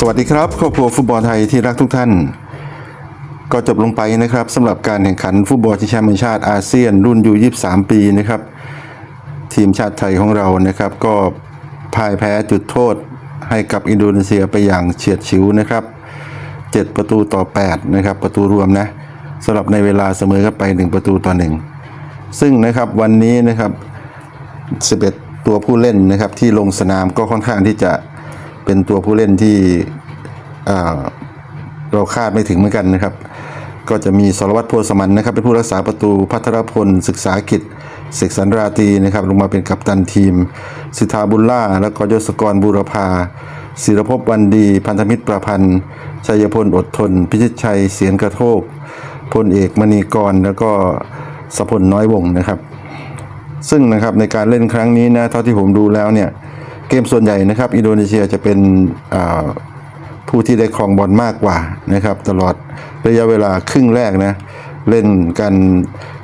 สวัสดีครับครอบครัวฟุตบอลไทยที่รักทุกท่าน ก็จบลงไปนะครับสำหรับการแข่งขันฟุตบอลชิงแชมป์ชาติอาเซียนรุ่นยู23 ปีนะครับ ทีมชาติไทยของเรานะครับ ก็พ่ายแพ้จุดโทษให้กับอินโดนีเซียไปอย่างเฉียดฉิวนะครับ 7 ประตูต่อ 8 นะครับ ประตูรวมนะสำหรับในเวลาเสมอกันไป 1 ประตูต่อ 1 ซึ่งนะครับวันนี้นะครับ 11 ตัวผู้เล่นนะครับที่ลงสนามก็ค่อนข้างที่จะ เป็นตัวผู้เล่นที่เราคาดไม่ถึงเหมือนกันนะครับ ก็จะมีสรวัตรโพลสมันนะครับ เป็นผู้รักษาประตูพัทรพลศึกษากิจเสกสรรราตีนะครับ ลงมาเป็นกัปตันทีม สิทธาบุญล่า แล้วก็ยศกรบูรพาศิรภพวันดี พันธมิตรประพันธ์ชัยพลอดทน พิชิตชัยเสียนกระโทกพลเอกมณีกร แล้วก็สพลน้อยวงนะครับ ซึ่งนะครับในการเล่นครั้งนี้นะเท่าที่ผมดูแล้วเนี่ย เกมส่วนใหญ่นะครับ อินโดนีเซียจะเป็นผู้ที่ได้ครองบอลมากกว่านะครับ ตลอดระยะเวลาครึ่งแรกนะ เล่นกัน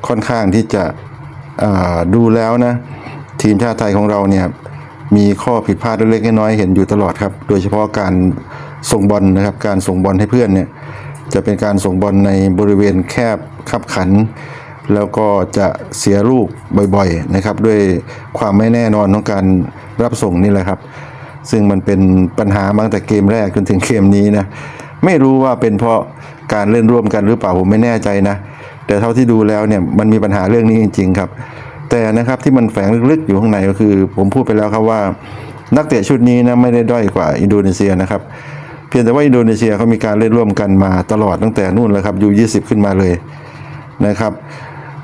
ค่อนข้างที่จะดูแล้วนะ ทีมชาติไทยของเราเนี่ยมีข้อผิดพลาดเล็กๆน้อยๆเห็นอยู่ตลอดครับ โดยเฉพาะการส่งบอลนะครับ การส่งบอลให้เพื่อนเนี่ยจะเป็นการส่งบอลในบริเวณแคบขับขัน แล้วก็จะเสียลูกบ่อยๆนะครับ ด้วยความไม่แน่นอนของการรับส่งนี่แหละครับ ซึ่งมันเป็นปัญหามาตั้งแต่เกมแรกจนถึงเกมนี้นะไม่รู้ว่าเป็นเพราะการเล่นร่วมกันหรือเปล่าผมไม่แน่ใจนะแต่เท่าที่ดูแล้วเนี่ยมันมีปัญหาเรื่องนี้จริง ๆ ครับ แต่นะครับที่มันแฝงลึกๆอยู่ข้างในก็คือ ผมพูดไปแล้วครับว่า นักเตะชุดนี้นะไม่ได้ด้อยกว่าอินโดนีเซียนะครับ เพียงแต่ว่าอินโดนีเซียเขามีการเล่นร่วมกันมาตลอดตั้งแต่นู่นแล้วครับยู20 ขึ้นมาเลยนะครับ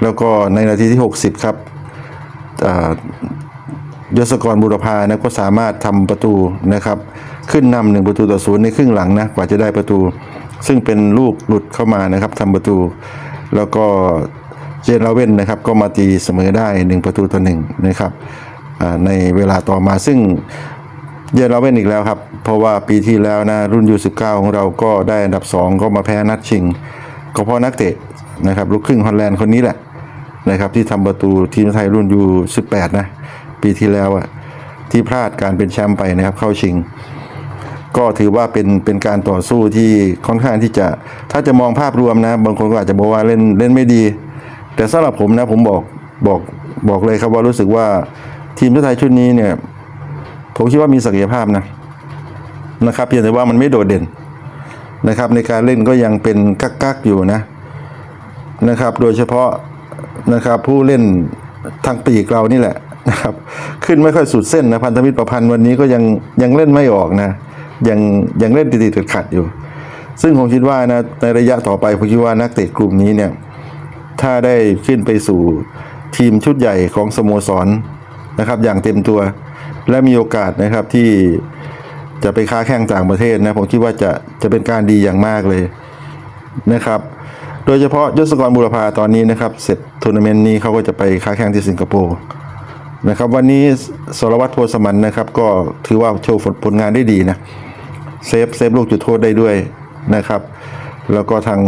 แล้วก็ในนาทีที่ 60 ครับยศกรบุรพานะก็สามารถทำประตูนะครับ ขึ้นนำหนึ่งประตูต่อศูนย์ในครึ่งหลังนะกว่าจะได้ประตู ซึ่งเป็นลูกหลุดเข้ามานะครับทำประตู แล้วก็เจนลาเว่นนะครับ ก็มาตีเสมอได้หนึ่งประตูต่อหนึ่งนะครับในเวลาต่อมาซึ่งเยอเราเว่นอีกแล้วครับ เพราะว่าปีที่แล้วนะรุ่นยู19ของเราก็ได้อันดับ 2 ก็มาแพ้นัดชิง ก็เพราะนักเตะนะครับลูกครึ่งฮอลแลนด์คนนี้แหละ นะครับที่ทำประตูทีมไทยรุ่นยู18นะปีที่แล้วอะที่พลาดการเป็นแชมป์ไปนะครับเข้าชิง ก็ถือว่าเป็นเป็นการต่อสู้ที่ค่อนข้างที่จะถ้าจะมองภาพรวมนะบางคนก็อาจจะบอกว่าเล่นเล่นไม่ดี แต่สำหรับผมนะผมบอกบอกบอกเลยครับว่ารู้สึกว่าทีมชาติไทยชุดนี้เนี่ยผมคิดว่ามีศักยภาพนะนะครับเพียงแต่ว่ามันไม่โดดเด่นนะครับ ในการเล่นก็ยังเป็นกักๆอยู่นะนะครับ โดยเฉพาะ นะครับ ผู้เล่นทางปีกเรานี่แหละนะครับ ขึ้นไม่ค่อยสุดเส้นนะพันธมิตรประพันธ์วันนี้ก็ยังยังเล่นไม่ออกนะ ยังยังเล่นติดๆขัดๆอยู่ ซึ่งผมคิดว่านะในระยะต่อไปผมคิดว่านักเตะกลุ่มนี้เนี่ยถ้าได้ขึ้นไปสู่ทีมชุดใหญ่ของสโมสรนะครับ อย่างเต็มตัว และมีโอกาสนะครับที่จะไปค้าแข่งต่างประเทศนะผมคิดว่าจะจะเป็นการดีอย่างมากเลยนะครับ โดยเฉพาะยศกรบุรพาตอนนี้นะครับ เสร็จทัวร์นาเมนต์นี้เขาก็จะไปค้าแข่งที่สิงคโปร์นะครับวันนี้สรวัตรโพสมันนะครับ ก็ถือว่าโชว์ผลงานได้ดีนะเซฟเซฟลูกจุดโทษได้ด้วยนะครับ แล้วก็ทาง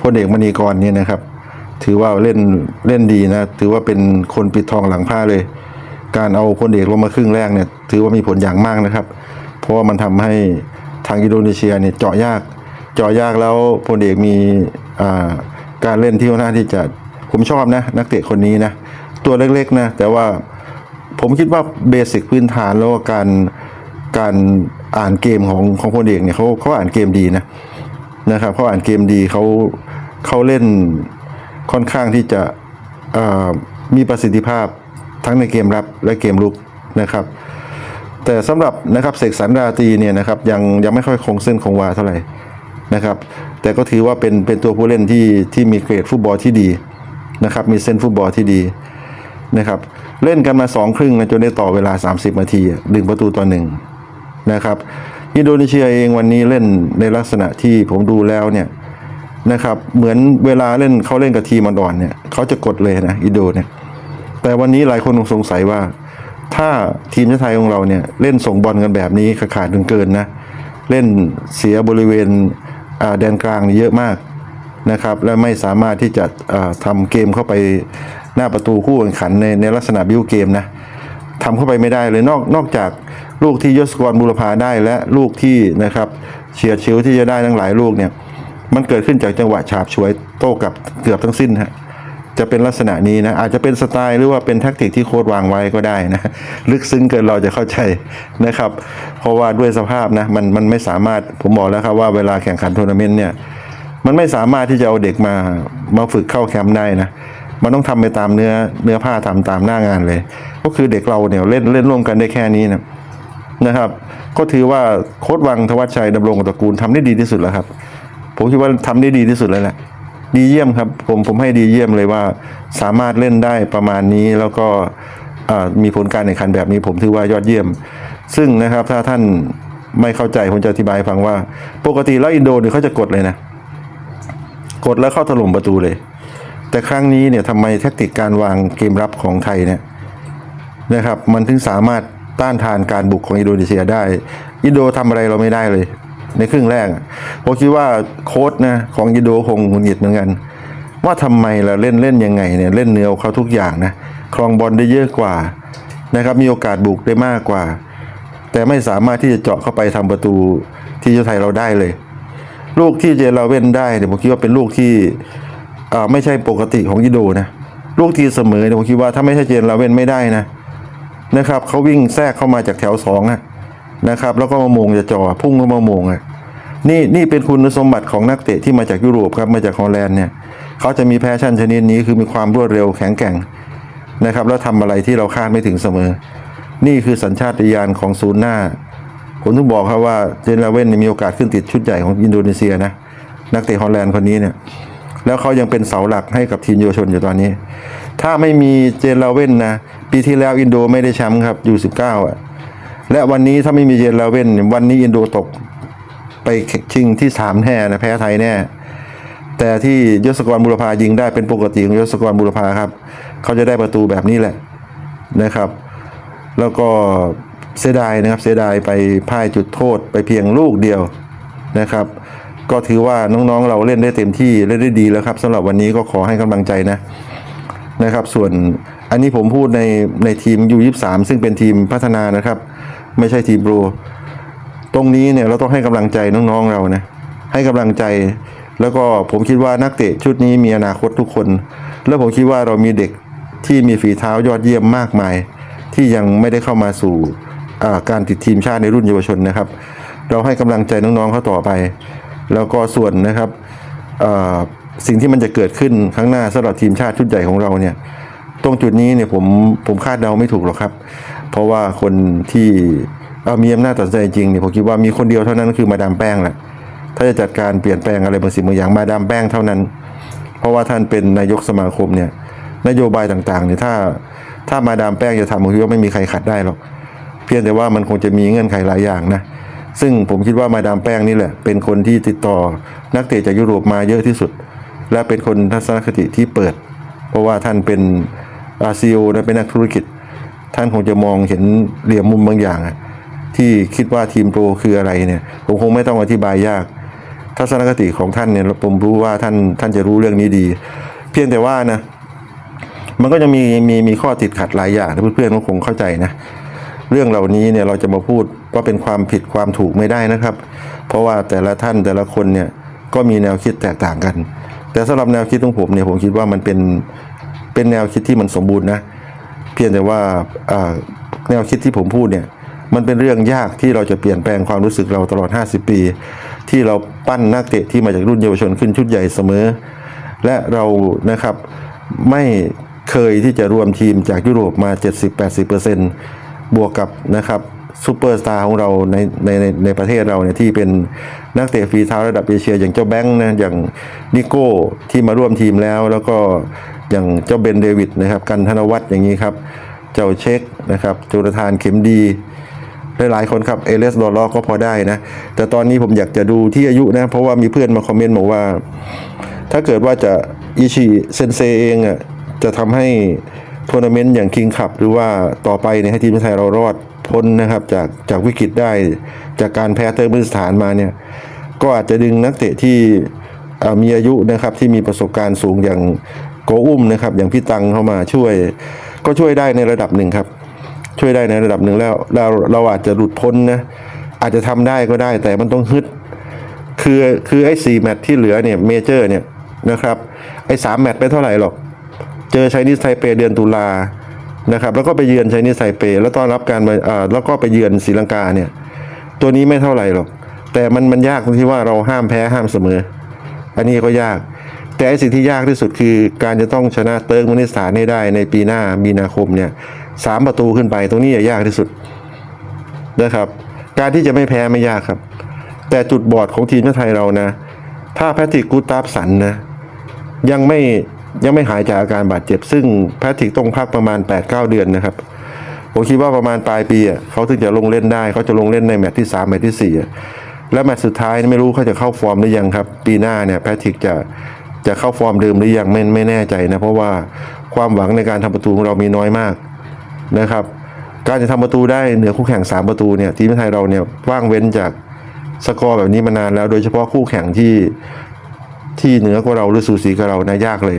พลเอกมณีกรเนี่ยนะครับ ถือว่าเล่นเล่นดีนะ ถือว่าเป็นคนปิดทองหลังผ้าเลย การเอาพลเอกลงมาครึ่งแรกเนี่ย ถือว่ามีผลอย่างมากนะครับ เพราะว่ามันทำให้ทางอินโดนีเซียเนี่ยเจาะยาก เจาะยากแล้วพลเอกมี การเล่นที่ค่อนข้างที่จะผมชอบนะ นักเตะคนนี้นะ ตัวเล็กๆนะ แต่ว่าผมคิดว่าเบสิกพื้นฐานแล้วก็การการอ่านเกมของของพลเอกเนี่ยเขาเขาอ่านเกมดีนะนะครับเขาอ่านเกมดีเขาเขาเล่นค่อนข้างที่จะมีประสิทธิภาพทั้งในเกมรับและเกมลุกนะครับ แต่สำหรับนะครับเสกสรรราตีเนี่ยนะครับยังยังไม่ค่อยคงเส้นคงวาเท่าไหร่ นะครับ แต่ก็ถือว่าเป็นเป็นตัวผู้เล่นที่ที่มีเกรดฟุตบอลที่ดีนะครับ มีเส้นฟุตบอลที่ดีนะครับ เล่นกันมาสองครึ่งนะจนได้ต่อเวลา 30 นาทีดึงประตูต่อหนึ่งนะครับอินโดนีเซียเองวันนี้เล่นในลักษณะที่ผมดูแล้วเนี่ยนะครับเหมือนเวลาเล่นเขาเล่นกับทีมอ่อนเนี่ยเขาจะกดเลยนะอินโดเนี่ยแต่วันนี้หลายคนคงสงสัยว่า ถ้าทีมชาติไทยของเราเนี่ยเล่นส่งบอลกันแบบนี้ขาดเกินนะ เล่นเสียบริเวณ แดนกลางนี่เยอะมากนะครับ และไม่สามารถที่จะเอ่อทำเกมเข้าไปหน้าประตูคู่แข่งขันในในลักษณะบิวเกมนะทำเข้าไปไม่ได้เลยนอกนอกจากลูกที่ยศกรบุรพาได้และลูกที่นะครับเฉียดชิวที่จะได้ทั้งหลายลูกเนี่ยมันเกิดขึ้นจากจังหวะฉาบฉวยโต้กับเกือบทั้งสิ้นฮะ จะเป็นลักษณะนี้นะอาจจะเป็นสไตล์หรือว่าเป็นแท็กติกที่โค้ดวางไว้ก็ได้นะลึกซึ้งเกินเราจะเข้าใจนะครับ เพราะว่าด้วยสภาพนะมันมันไม่สามารถผมบอกแล้วครับว่าเวลาแข่งขันทัวร์นาเมนต์เนี่ยมันไม่สามารถที่จะเอาเด็กมามาฝึกเข้าแคมป์ได้นะมันต้องทำไปตามเนื้อเนื้อผ้าทำตามหน้างานเลย ก็คือเด็กเราเนี่ยเล่นเล่นร่วมกันได้แค่นี้นะนะครับ ก็ถือว่าโค้ดวังทวัชชัยดำรงตระกูลทำได้ดีที่สุดแล้วครับ ผมคิดว่าทำได้ดีที่สุดเลยแหละ ดีเยี่ยมครับผมผมให้ดีเยี่ยมเลยว่า สามารถเล่นได้ประมาณนี้แล้วก็มีผลการแข่งขันแบบนี้ผมถือว่ายอดเยี่ยม ซึ่งนะครับถ้าท่านไม่เข้าใจผมจะอธิบายฟังว่า ปกติแล้วอินโดเนี่ยเขาจะกดเลยนะ กดแล้วเข้าถล่มประตูเลย แต่ครั้งนี้เนี่ยทำไมแทคติกการวางเกมรับของไทยเนี่ยนะครับ มันถึงสามารถต้านทานการบุกของอินโดนีเซียได้ อินโดทำอะไรเราไม่ได้เลย ในครึ่งแรกผมคิดว่าโค้ชนะของอิโดคงหงุดหงิดเหมือนกัน ว่าทำไมเราเล่นเล่นยังไงเนี่ยเล่นเนื้อเขาทุกอย่างนะครองบอลได้เยอะกว่านะครับมีโอกาสบุกได้มากกว่า แต่ไม่สามารถที่จะเจาะเข้าไปทำประตูที่เจ้าไทยเราได้เลย ลูกที่เจราเว่นได้เนี่ยผมคิดว่าเป็นลูกที่อ่าไม่ใช่ปกติของยิโดนะลูกที่เสมอเนี่ยผมคิดว่าถ้าไม่ใช่เจราเว่นไม่ได้นะนะครับเขาวิ่งแทรกเข้ามาจากแถวสองอะ นะครับ แล้วก็มาโมงจะจ่อพุ่งเข้ามาโมงอะนี่นี่เป็นคุณสมบัติของนักเตะที่มาจากยุโรปครับมาจากฮอลแลนด์เนี่ยเขาจะมีแพชชั่นชนิดนี้คือมีความรวดเร็วแข็งแกร่งนะครับ แล้วทำอะไรที่เราคาดไม่ถึงเสมอ นี่คือสัญชาตญาณของศูนย์หน้า ผมถึงบอกครับว่าเจนลาเว่นมีโอกาสขึ้นติดชุดใหญ่ของอินโดนีเซียนะนักเตะฮอลแลนด์คนนี้เนี่ยแล้วเขายังเป็นเสาหลักให้กับทีมเยาวชนอยู่ตอนนี้ ถ้าไม่มีเจนลาเว่นนะปีที่แล้วอินโดไม่ได้แชมป์ครับอยู่19อะ และวันนี้ถ้าไม่มีเจนลเว่นวันนี้อินโดตกไปชิงที่สามแน่นะแพ้ไทยแน่ แต่ที่ยศกรบุรพายิงได้เป็นปกติของยศกรบุรพาครับ เขาจะได้ประตูแบบนี้แหละนะครับ แล้วก็เสียดายนะครับเสียดายไปพ่ายจุดโทษไปเพียงลูกเดียวนะครับ ก็ถือว่าน้องๆเราเล่นได้เต็มที่เล่นได้ดีแล้วครับสำหรับวันนี้ก็ขอให้กำลังใจนะนะครับ ส่วนอันนี้ผมพูดในในทีมยูยี่สามซึ่งเป็นทีมพัฒนานะครับ ไม่ใช่ทีมโปรตรงนี้เนี่ยเราต้องให้กำลังใจน้องๆเรานะให้กำลังใจ แล้วก็ผมคิดว่านักเตะชุดนี้มีอนาคตทุกคน แล้วผมคิดว่าเรามีเด็กที่มีฝีเท้ายอดเยี่ยมมากมาย ที่ยังไม่ได้เข้ามาสู่การติดทีมชาติในรุ่นเยาวชนนะครับ เราให้กำลังใจน้องๆเขาต่อไป แล้วก็ส่วนนะครับสิ่งที่มันจะเกิดขึ้นข้างหน้าสำหรับทีมชาติชุดใหญ่ของเราเนี่ย ตรงจุดนี้เนี่ยผมผมคาดเดาไม่ถูกหรอกครับ เพราะว่าคนที่เอ่อมีอำนาจตัดสินใจจริงเนี่ยผมคิดว่ามีคนเดียวเท่านั้นคือมาดามแป้งแหละถ้าจะจัดการเปลี่ยนแปลงอะไรบางสิ่งบางอย่างมาดามแป้งเท่านั้น เพราะว่าท่านเป็นนายกสมาคมเนี่ยนโยบายต่างๆเนี่ยถ้าถ้ามาดามแป้งจะทำผมคิดว่าไม่มีใครขัดได้หรอกเพียงแต่ว่ามันคงจะมีเงื่อนไขหลายอย่างนะซึ่งผมคิดว่ามาดามแป้งนี่แหละ เป็นคนที่ติดต่อนักเตะจากยุโรปมาเยอะที่สุด และเป็นคนทัศนคติที่เปิด เพราะว่าท่านเป็นอาซีโอและเป็นนักธุรกิจ ท่านคงจะมองเห็นเหลี่ยมมุมบางอย่าง ที่คิดว่าทีมโปรคืออะไรเนี่ย ผมคงไม่ต้องอธิบายยาก ทัศนคติของท่านเนี่ยผมรู้ว่าท่านท่านจะรู้เรื่องนี้ดี เพียงแต่ว่านะมันก็จะมีมีมีข้อติดขัดหลายอย่างเพื่อนๆก็คงเข้าใจนะเรื่องเหล่านี้เนี่ยเราจะมาพูดว่าเป็นความผิดความถูกไม่ได้นะครับ เพราะว่าแต่ละท่านแต่ละคนเนี่ยก็มีแนวคิดแตกต่างกัน แต่สำหรับแนวคิดของผมเนี่ยผมคิดว่ามันเป็นเป็นแนวคิดที่มันสมบูรณ์นะ เพียงแต่ว่าอ่าแนวคิดที่ผมพูดเนี่ยมันเป็นเรื่องยากที่เราจะเปลี่ยนแปลงความรู้สึกเราตลอด 50 ปี ที่เราปั้นนักเตะที่มาจากรุ่นเยาวชนขึ้นชุดใหญ่เสมอ และเรานะครับไม่เคยที่จะรวมทีมจากยุโรปมา 70-80%บวกกับนะครับซูเปอร์สตาร์ของเราในในในในประเทศเราเนี่ยที่เป็นนักเตะฝีเท้าระดับเอเชีย อย่างเจ้าแบงค์นะอย่างนิโก้ที่มาร่วมทีมแล้ว แล้วก็ อย่างเจ้าเบนเดวิดนะครับ กันธนวัฒน์อย่างนี้ครับ เจ้าเช็คนะครับจุลธานเข็มดีหลายๆคนครับเอเลสดอลล็อกก็พอได้นะ แต่ตอนนี้ผมอยากจะดูที่อายุนะ เพราะว่ามีเพื่อนมาคอมเมนต์บอกว่า ถ้าเกิดว่าจะอิชิเซนเซเองอะจะทำให้ทัวร์นาเมนต์อย่างคิงคัพหรือว่าต่อไปเนี่ยให้ทีมไทยเรารอดพ้นนะครับจากจากวิกฤตได้จากการแพ้เติร์กมินสถานมาเนี่ย ก็อาจจะดึงนักเตะที่มีอายุนะครับที่มีประสบการณ์สูงอย่าง โกอุ้มนะครับ อย่างพี่ตังเข้ามาช่วย ก็ช่วยได้ในระดับหนึ่งครับ ช่วยได้ในระดับหนึ่งแล้วเราเราอาจจะหลุดพ้นนะอาจจะทำได้ก็ได้แต่มันต้องฮึดคือคือไอ้สี่แมตช์ที่เหลือเนี่ยเมเจอร์เนี่ยนะครับไอ้สามแมตช์ไม่เท่าไหร่หรอก เจอไชนีสไทเปเดือนตุลานะครับแล้วก็ไปเยือนไชนีสไทเป แล้วต้อนรับการมาอ่าแล้วก็ไปเยือนศรีลังกาเนี่ยตัวนี้ไม่เท่าไหร่หรอก แต่มันมันยากตรงที่ว่าเราห้ามแพ้ห้ามเสมอ อันนี้ก็ยาก แต่ไอสิ่งที่ยากที่สุดคือการจะต้องชนะเติร์กเมนิสถานให้ได้ในปีหน้ามีนาคมเนี่ยสามประตูขึ้นไปตรงนี้ยากที่สุดนะครับ การที่จะไม่แพ้ไม่ยากครับ แต่จุดบอดของทีมชาติไทยเรานะ ถ้าแพทริกกูตาฟสันนะยังไม่ยังไม่หายจากอาการบาดเจ็บ ซึ่งแพทริกต้องพักประมาณ 8-9 เดือนนะครับผมคิดว่าประมาณปลายปีอะเขาถึงจะลงเล่นได้เขาจะลงเล่นในแมตช์ที่3แมตช์ที่4อ่แล้วแมตช์สุดท้ายไม่รู้เขาจะเข้าฟอร์มหรือยังครับ ปีหน้าเนี่ยแพทริกจะ จะเข้าฟอร์มเดิมหรือยังไม่ไม่แน่ใจนะเพราะว่าความหวังในการทำประตูของเรามีน้อยมากนะครับ การจะทำประตูได้เหนือคู่แข่ง 3 ประตูเนี่ยทีมไทยเราเนี่ยว่างเว้นจากสกอร์แบบนี้มานานแล้ว โดยเฉพาะคู่แข่งที่ที่เหนือกว่าเราหรือสูสีกับเรานะยากเลย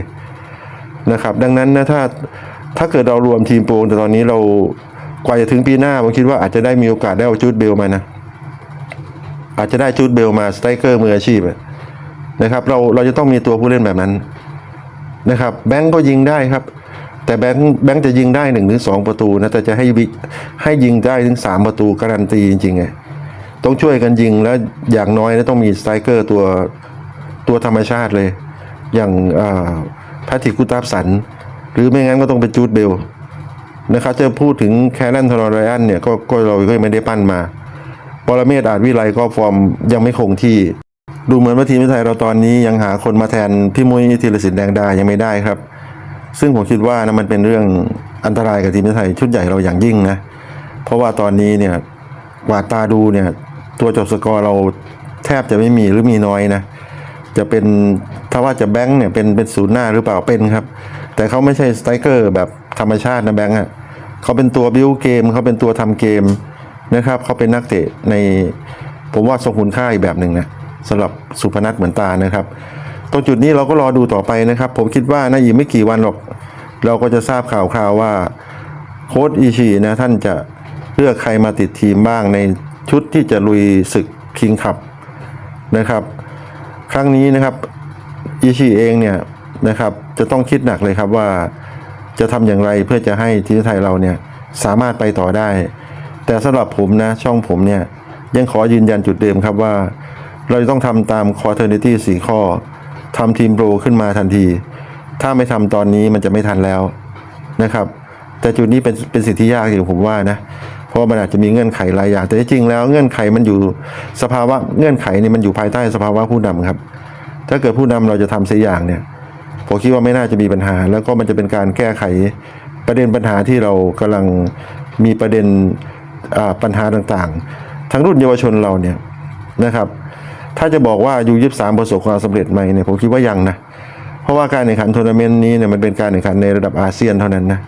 นะครับ ดังนั้นนะถ้าถ้าเกิดเรารวมทีมโปรแต่ตอนนี้เรากว่าจะถึงปีหน้าผมคิดว่าอาจจะได้มีโอกาสได้เอาจูดเบลมานะอาจจะได้จูดเบลมาสไตรเกอร์มืออาชีพอะ นะครับเราเราจะต้องมีตัวผู้เล่นแบบนั้นนะครับแบงก์ก็ยิงได้ครับ แต่แบงก์แบงก์จะยิงได้หนึ่งถึงสองประตูนะแต่จะให้ให้ยิงได้ถึงสามประตูการันตีจริงๆไงต้องช่วยกันยิงแล้วอย่างน้อยนะต้องมีสไตรเกอร์ตัวตัวธรรมชาติเลย อย่างแพทริกกุตาฟสัน หรือไม่งั้นก็ต้องเป็นจูดเบลนะครับจะพูดถึงแคลนทอร์ไรอันเนี่ยก็ก็เราก็ยังไม่ได้ปั้นมาปรเมศอาจวิไลก็ฟอร์มยังไม่คงที่ ดูเหมือนว่าทีมไทยเราตอนนี้ยังหาคนมาแทนพี่มุ้ยธีรศิลป์แดงดายังไม่ได้ครับ ซึ่งผมคิดว่านะมันเป็นเรื่องอันตรายกับทีมไทยชุดใหญ่เราอย่างยิ่งนะ เพราะว่าตอนนี้เนี่ยกวาดตาดูเนี่ยตัวจบสกอร์เราแทบจะไม่มีหรือมีน้อยนะ จะเป็นถ้าว่าจะแบงค์เนี่ยเป็นเป็นศูนย์หน้าหรือเปล่าเป็นครับ แต่เขาไม่ใช่สไตรเกอร์แบบธรรมชาตินะแบงค์อะเขาเป็นตัวบิวเกมเขาเป็นตัวทำเกมนะครับเขาเป็นนักเตะในผมว่าทรงคุณค่าอีกแบบหนึ่งนะ สำหรับสุพนัทเหมือนตานะครับ ตรงจุดนี้เราก็รอดูต่อไปนะครับ ผมคิดว่านะอีกไม่กี่วันหรอก เราก็จะทราบข่าวคราวว่าโค้ดอิชินะท่านจะเลือกใครมาติดทีมบ้างในชุดที่จะลุยศึกคิงคัพนะครับ ครั้งนี้นะครับอิชิเองเนี่ยนะครับจะต้องคิดหนักเลยครับว่าจะทำอย่างไรเพื่อจะให้ทีมไทยเราเนี่ยสามารถไปต่อได้ แต่สำหรับผมนะช่องผมเนี่ยยังขอยืนยันจุดเดิมครับว่า เราจะต้องทำตามคอ r เทอร์เนตี้สี่ข้อทำทีมโปรขึ้นมาทันที ถ้าไม่ทำตอนนี้มันจะไม่ทันแล้วนะครับ แต่จุดนี้เป็นเป็นสิ่งที่ยากอยู่ผมว่านะ เพราะมันอาจจะมีเงื่อนไขหลายอย่าง แต่จริงแล้วเงื่อนไขมันอยู่สภาวะเงื่อนไขนี่มันอยู่ภายใต้สภาวะผู้นำครับ ถ้าเกิดผู้นำเราจะทำเสียอย่างเนี่ยผมคิดว่าไม่น่าจะมีปัญหา แล้วก็มันจะเป็นการแก้ไขประเด็นปัญหาที่เรากำลังมีประเด็นปัญหาต่างๆ ทั้งรุ่นเยาวชนเราเนี่ยนะครับ ถ้าจะบอกว่ายูยี่สามประสบความสำเร็จไหมเนี่ยผมคิดว่ายังนะ เพราะว่าการแข่งขันทัวร์นาเมนต์นี้เนี่ยมันเป็นการแข่งขันในระดับอาเซียนเท่านั้นนะ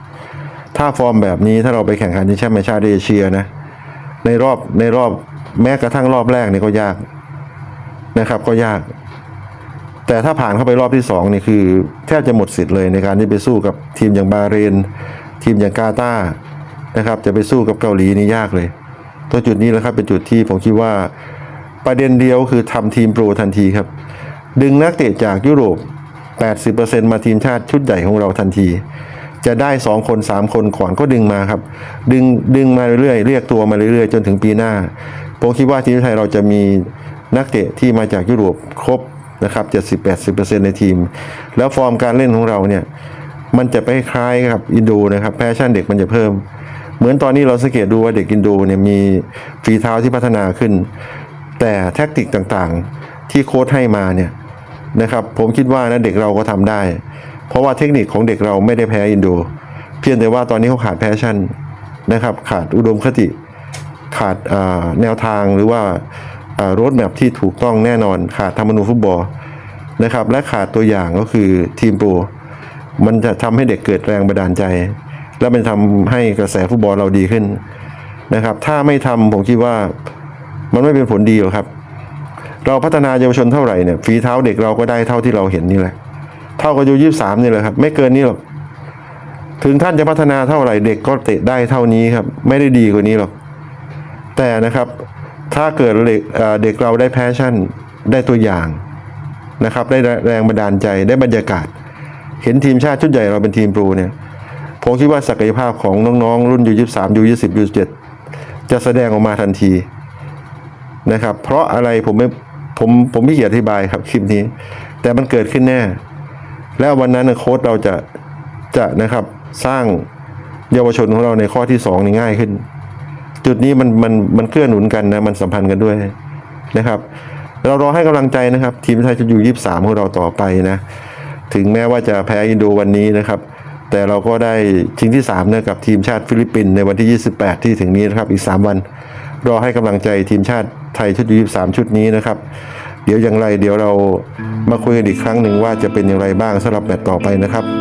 ถ้าฟอร์มแบบนี้ถ้าเราไปแข่งขันที่แชมเป์แห่งชาติเอเชียนะ ในรอบในรอบแม้กระทั่งรอบแรกเนี่ยก็ยากนะครับก็ยาก แต่ถ้าผ่านเข้าไปรอบที่สองนี่คือแทบจะหมดสิทธิ์เลยในการที่ไปสู้กับทีมอย่างบาเรน ทีมอย่างกาตานะครับ จะไปสู้กับเกาหลีนี่ยากเลยตัวจุดนี้แหละครับเป็นจุดที่ผมคิดว่า ประเด็นเดียวคือทำทีมโปรทันทีครับ ดึงนักเตะจากยุโรป 80%มาทีมชาติชุดใหญ่ของเราทันที จะได้ 2 คน 3 คนก่อนก็ดึงมาครับ ดึงดึงมาเรื่อยๆเรียกตัวมาเรื่อยๆ จนถึงปีหน้าผมคิดว่าทีมไทยเราจะมีนักเตะที่มาจากยุโรปครบนะครับ70-80%ในทีม แล้วฟอร์มการเล่นของเราเนี่ยมันจะไปคล้ายกับอินโดนะครับแพชชั่นเด็กมันจะเพิ่ม เหมือนตอนนี้เราสังเกตดูว่าเด็กอินโดเนี่ยมีฝีเท้าที่พัฒนาขึ้น แต่แท็กติกต่างๆที่โค้ชให้มาเนี่ยนะครับผมคิดว่านะเด็กเราก็ทำได้ เพราะว่าเทคนิคของเด็กเราไม่ได้แพ้อินโด เพียงแต่ว่าตอนนี้เขาขาดแพชชั่นนะครับขาดอุดมคติ ขาดาแนวทางหรือว่ารดแมพที่ถูกต้องแน่นอนขาดธรรมนูญฟุตบอลนะครับและขาดตัวอย่างก็คือทีมโปรมันจะทำให้เด็กเกิดแรงบันดาลใจ และมันทำให้กระแสฟุตบอลเราดีขึ้นนะครับถ้าไม่ทำผมคิดว่า มันไม่เป็นผลดีหรอกครับ เราพัฒนาเยาวชนเท่าไหร่เนี่ยฝีเท้าเด็กเราก็ได้เท่าที่เราเห็นนี่แหละ เท่ากับอายุยี่สามนี่แหละครับ ไม่เกินนี้หรอก ถึงท่านจะพัฒนาเท่าไหร่เด็กก็เตะได้เท่านี้ครับ ไม่ได้ดีกว่านี้หรอก แต่นะครับ ถ้าเกิดเด็กเด็กเราได้แพชชั่น ได้ตัวอย่างนะครับ ได้แรงบันดาลใจ ได้บรรยากาศ เห็นทีมชาติชุดใหญ่เราเป็นทีมโปรเนี่ยผมคิดว่าศักยภาพของน้องๆ รุ่นยูยี่สามยูยี่สิบยูเจ็ดจะแสดงออกมาทันที นะครับ เพราะอะไรผมไม่ผมผมไม่เขียอธิบายครับคลิปนี้ แต่มันเกิดขึ้นแน่ แล้ววันนั้นโค้ชเราจะจะนะครับสร้างเยาวชนของเราในข้อที่สองนี่ง่ายขึ้น จุดนี้มันมันมันเกื้อหนุนกันนะมันสัมพันธ์กันด้วยนะครับ เรารอให้กำลังใจนะครับ ทีมไทยจะอยู่ยี่สามของเราต่อไปนะ ถึงแม้ว่าจะแพ้อินโดวันนี้นะครับ แต่เราก็ได้ชิงที่3นะกับทีมชาติฟิลิปปินส์ในวันที่ 28 ที่ถึงนี้นะครับอีก 3 วัน รอให้กำลังใจทีมชาติไทยชุดยู23ชุดนี้นะครับ เดี๋ยวอย่างไร เดี๋ยวเรามาคุยกันอีกครั้งหนึ่งว่าจะเป็นอย่างไรบ้างสำหรับแมตต์ต่อไปนะครับ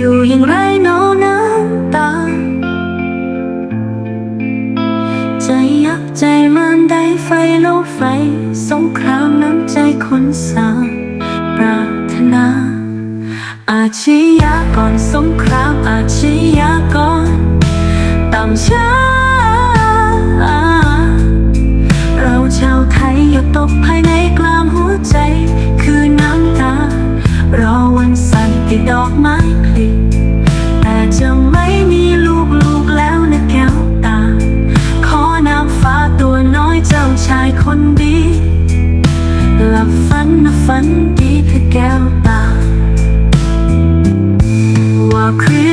อยู่อย่างไรโนอน้ำตา ใจยักใจมันได้ไฟโลกไฟ สงครามน้ำใจคนสาปรารถนา อาชญากรสงครามอาชญากรต่ำช้า เราชาวไทยหยดตกภายในกลางหัวใจ คือน้ำตาเรอวันสั่นติ ดอกไม้ผลิแต่จะไม่มีลูกลูกแล้วนะแก้วตา ขอนางฟ้าตัวน้อยเจ้าชายคนดีหลับฝันนะฝันดีเธอแก้วตาว่าคริ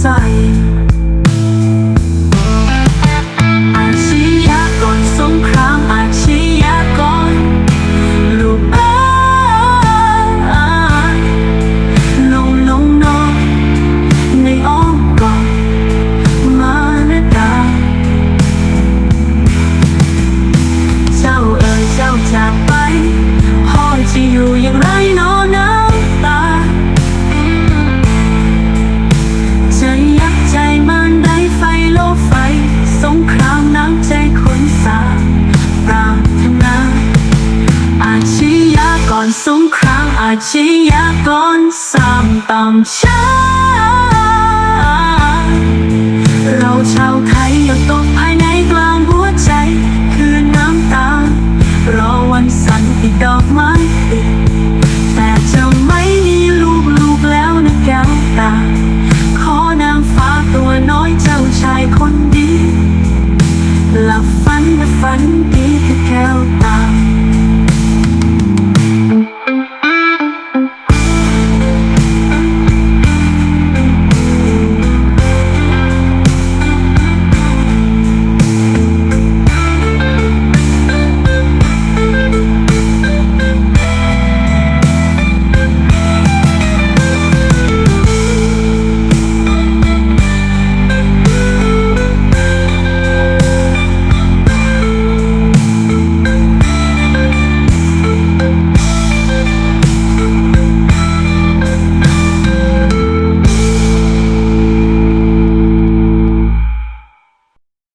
ใส ชียากรสามต่ำช้า เราชาวไทยอยังตกภายในกลางหัวใจ คือน้ำตา รอวันสันติดอกไม้แต่จะไม่มีลูกลูกแล้วนะแก้วตา ขอนางฟ้าตัวน้อยเจ้าชายคนดี หลับฝันนะฝันดี